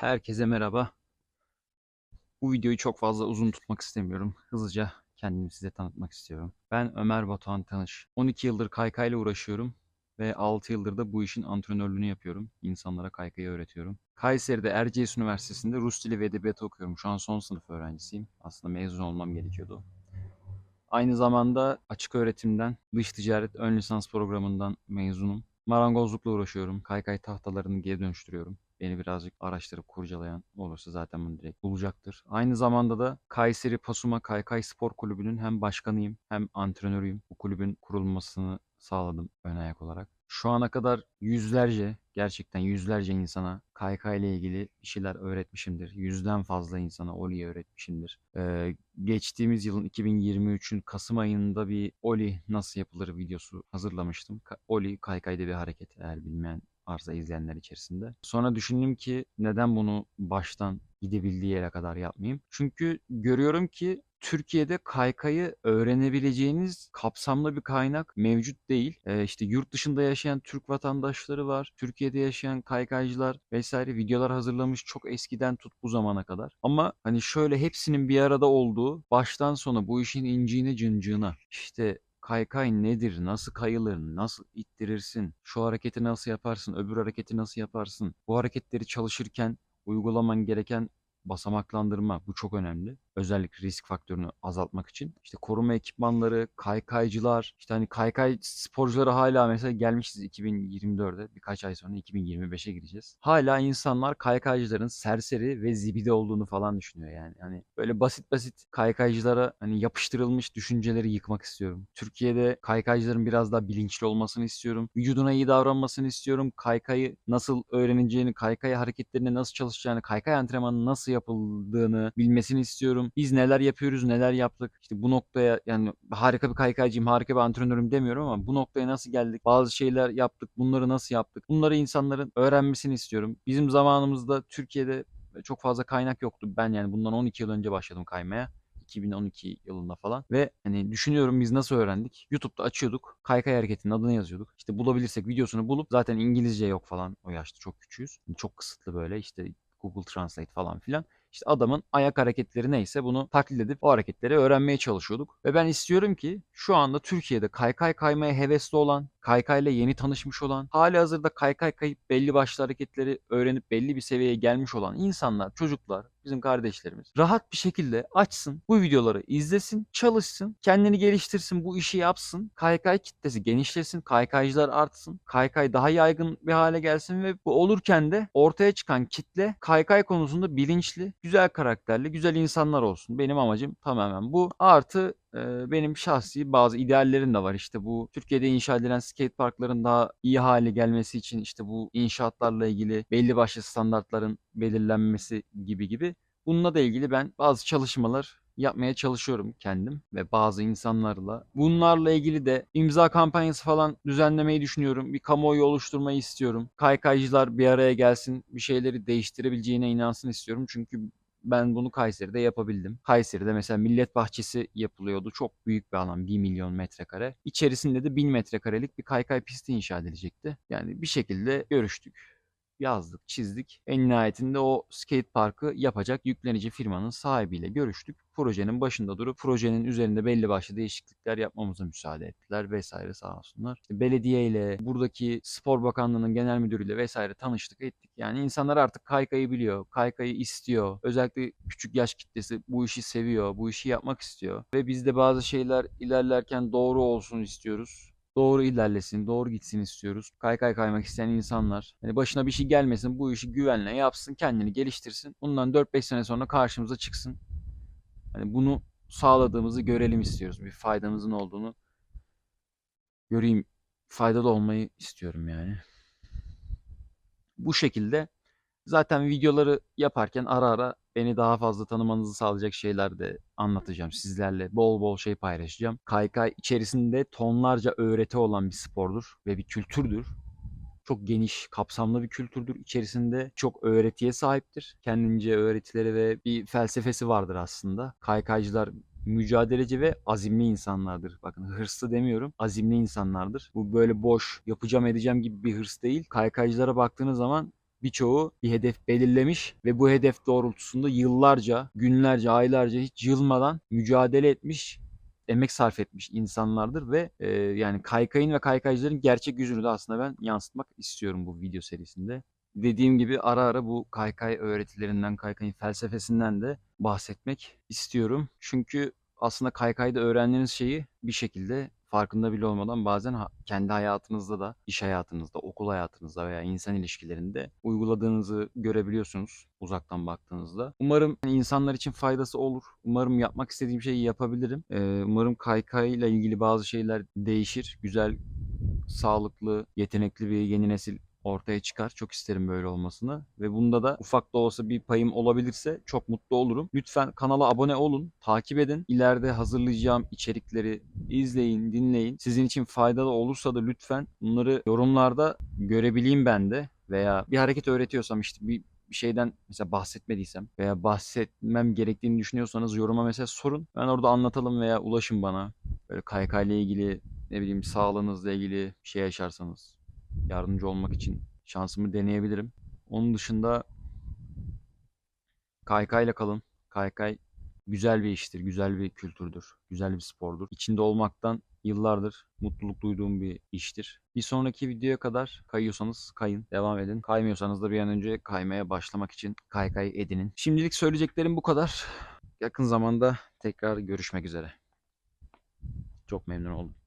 Herkese merhaba. Bu videoyu çok fazla uzun tutmak istemiyorum. Hızlıca kendimi size tanıtmak istiyorum. Ben Ömer Batuhan Tanış. 12 yıldır kaykayla uğraşıyorum ve 6 yıldır da bu işin antrenörlüğünü yapıyorum. İnsanlara kaykayı öğretiyorum. Kayseri'de Erciyes Üniversitesi'nde Rus Dili ve Edebiyatı okuyorum. Şu an son sınıf öğrencisiyim. Aslında mezun olmam gerekiyordu. Aynı zamanda açık öğretimden, dış ticaret ön lisans programından mezunum. Marangozlukla uğraşıyorum. Kaykay tahtalarını geri dönüştürüyorum. Beni birazcık araştırıp kurcalayan olursa zaten bunu direkt bulacaktır. Aynı zamanda da Kayseri Pasuma Kaykay Spor Kulübü'nün hem başkanıyım hem antrenörüyüm. Bu kulübün kurulmasını sağladım ön ayak olarak. Şu ana kadar yüzlerce, gerçekten yüzlerce insana kaykay ile ilgili bir şeyler öğretmişimdir. Yüzden fazla insana Oli'yi öğretmişimdir. Ee, geçtiğimiz yılın 2023'ün Kasım ayında bir Oli nasıl yapılır videosu hazırlamıştım. Oli kaykayda bir hareket eğer bilmeyen varsa izleyenler içerisinde. Sonra düşündüm ki neden bunu baştan gidebildiği yere kadar yapmayayım? Çünkü görüyorum ki Türkiye'de kaykayı öğrenebileceğiniz kapsamlı bir kaynak mevcut değil. Ee, işte yurt dışında yaşayan Türk vatandaşları var. Türkiye'de yaşayan kaykaycılar vesaire videolar hazırlamış çok eskiden tut bu zamana kadar. Ama hani şöyle hepsinin bir arada olduğu baştan sona bu işin inciğine cıncığına işte kaykay nedir, nasıl kayılır, nasıl ittirirsin, şu hareketi nasıl yaparsın, öbür hareketi nasıl yaparsın, bu hareketleri çalışırken uygulaman gereken basamaklandırma bu çok önemli. Özellikle risk faktörünü azaltmak için. İşte koruma ekipmanları, kaykaycılar, işte hani kaykay sporcuları hala mesela gelmişiz 2024'e birkaç ay sonra 2025'e gireceğiz. Hala insanlar kaykaycıların serseri ve zibidi olduğunu falan düşünüyor yani. Hani böyle basit basit kaykaycılara hani yapıştırılmış düşünceleri yıkmak istiyorum. Türkiye'de kaykaycıların biraz daha bilinçli olmasını istiyorum. Vücuduna iyi davranmasını istiyorum. Kaykayı nasıl öğreneceğini, kaykay hareketlerine nasıl çalışacağını, kaykay antrenmanı nasıl yapıldığını bilmesini istiyorum. Biz neler yapıyoruz, neler yaptık. İşte bu noktaya yani harika bir kaykaycıyım, harika bir antrenörüm demiyorum ama bu noktaya nasıl geldik? Bazı şeyler yaptık, bunları nasıl yaptık? Bunları insanların öğrenmesini istiyorum. Bizim zamanımızda Türkiye'de çok fazla kaynak yoktu. Ben yani bundan 12 yıl önce başladım kaymaya. 2012 yılında falan ve hani düşünüyorum biz nasıl öğrendik? YouTube'da açıyorduk. Kaykay hareketinin adını yazıyorduk. İşte bulabilirsek videosunu bulup zaten İngilizce yok falan o yaşta çok küçüğüz. Çok kısıtlı böyle işte Google Translate falan filan. İşte adamın ayak hareketleri neyse bunu taklit edip o hareketleri öğrenmeye çalışıyorduk. Ve ben istiyorum ki şu anda Türkiye'de kaykay kaymaya hevesli olan, kaykayla yeni tanışmış olan, hali hazırda kaykay kayıp belli başlı hareketleri öğrenip belli bir seviyeye gelmiş olan insanlar, çocuklar, bizim kardeşlerimiz rahat bir şekilde açsın, bu videoları izlesin, çalışsın, kendini geliştirsin, bu işi yapsın, kaykay kitlesi genişlesin, kaykaycılar artsın, kaykay daha yaygın bir hale gelsin ve bu olurken de ortaya çıkan kitle kaykay konusunda bilinçli, güzel karakterli, güzel insanlar olsun. Benim amacım tamamen bu. Artı benim şahsi bazı ideallerim de var. İşte bu Türkiye'de inşa edilen skate parkların daha iyi hale gelmesi için işte bu inşaatlarla ilgili belli başlı standartların belirlenmesi gibi gibi. Bununla da ilgili ben bazı çalışmalar yapmaya çalışıyorum kendim ve bazı insanlarla. Bunlarla ilgili de imza kampanyası falan düzenlemeyi düşünüyorum. Bir kamuoyu oluşturmayı istiyorum. Kaykaycılar bir araya gelsin, bir şeyleri değiştirebileceğine inansın istiyorum. Çünkü ben bunu Kayseri'de yapabildim. Kayseri'de mesela Millet Bahçesi yapılıyordu. Çok büyük bir alan 1 milyon metrekare. İçerisinde de 1000 metrekarelik bir kaykay pisti inşa edilecekti. Yani bir şekilde görüştük yazdık, çizdik. En nihayetinde o skate parkı yapacak yüklenici firmanın sahibiyle görüştük. Projenin başında durup projenin üzerinde belli başlı değişiklikler yapmamıza müsaade ettiler vesaire sağ olsunlar. İşte belediye ile buradaki Spor Bakanlığı'nın genel müdürüyle vesaire tanıştık ettik. Yani insanlar artık kaykayı biliyor, kaykayı istiyor. Özellikle küçük yaş kitlesi bu işi seviyor, bu işi yapmak istiyor. Ve biz de bazı şeyler ilerlerken doğru olsun istiyoruz doğru ilerlesin, doğru gitsin istiyoruz. Kaykay kaymak isteyen insanlar. Hani başına bir şey gelmesin, bu işi güvenle yapsın, kendini geliştirsin. Bundan 4-5 sene sonra karşımıza çıksın. Hani bunu sağladığımızı görelim istiyoruz. Bir faydamızın olduğunu göreyim. Faydalı olmayı istiyorum yani. Bu şekilde zaten videoları yaparken ara ara beni daha fazla tanımanızı sağlayacak şeyler de anlatacağım sizlerle. Bol bol şey paylaşacağım. Kaykay içerisinde tonlarca öğreti olan bir spordur ve bir kültürdür. Çok geniş, kapsamlı bir kültürdür. İçerisinde çok öğretiye sahiptir. Kendince öğretileri ve bir felsefesi vardır aslında. Kaykaycılar mücadeleci ve azimli insanlardır. Bakın hırslı demiyorum. Azimli insanlardır. Bu böyle boş, yapacağım edeceğim gibi bir hırs değil. Kaykaycılara baktığınız zaman birçoğu bir hedef belirlemiş ve bu hedef doğrultusunda yıllarca, günlerce, aylarca hiç yılmadan mücadele etmiş, emek sarf etmiş insanlardır ve e, yani kaykayın ve kaykaycıların gerçek yüzünü de aslında ben yansıtmak istiyorum bu video serisinde. Dediğim gibi ara ara bu kaykay öğretilerinden, kaykayın felsefesinden de bahsetmek istiyorum. Çünkü aslında kaykayda öğrendiğiniz şeyi bir şekilde farkında bile olmadan bazen kendi hayatınızda da, iş hayatınızda, okul hayatınızda veya insan ilişkilerinde uyguladığınızı görebiliyorsunuz uzaktan baktığınızda. Umarım insanlar için faydası olur. Umarım yapmak istediğim şeyi yapabilirim. Ee, umarım kaykayla ilgili bazı şeyler değişir. Güzel, sağlıklı, yetenekli bir yeni nesil ortaya çıkar. Çok isterim böyle olmasını ve bunda da ufak da olsa bir payım olabilirse çok mutlu olurum. Lütfen kanala abone olun, takip edin. İleride hazırlayacağım içerikleri izleyin, dinleyin. Sizin için faydalı olursa da lütfen bunları yorumlarda görebileyim ben de veya bir hareket öğretiyorsam işte bir bir şeyden mesela bahsetmediysem veya bahsetmem gerektiğini düşünüyorsanız yoruma mesela sorun. Ben orada anlatalım veya ulaşın bana. Böyle kaykayla ilgili ne bileyim sağlığınızla ilgili bir şey yaşarsanız yardımcı olmak için şansımı deneyebilirim. Onun dışında kaykayla kalın. Kaykay güzel bir iştir, güzel bir kültürdür, güzel bir spordur. İçinde olmaktan yıllardır mutluluk duyduğum bir iştir. Bir sonraki videoya kadar kayıyorsanız kayın, devam edin. Kaymıyorsanız da bir an önce kaymaya başlamak için kaykay edinin. Şimdilik söyleyeceklerim bu kadar. Yakın zamanda tekrar görüşmek üzere. Çok memnun oldum.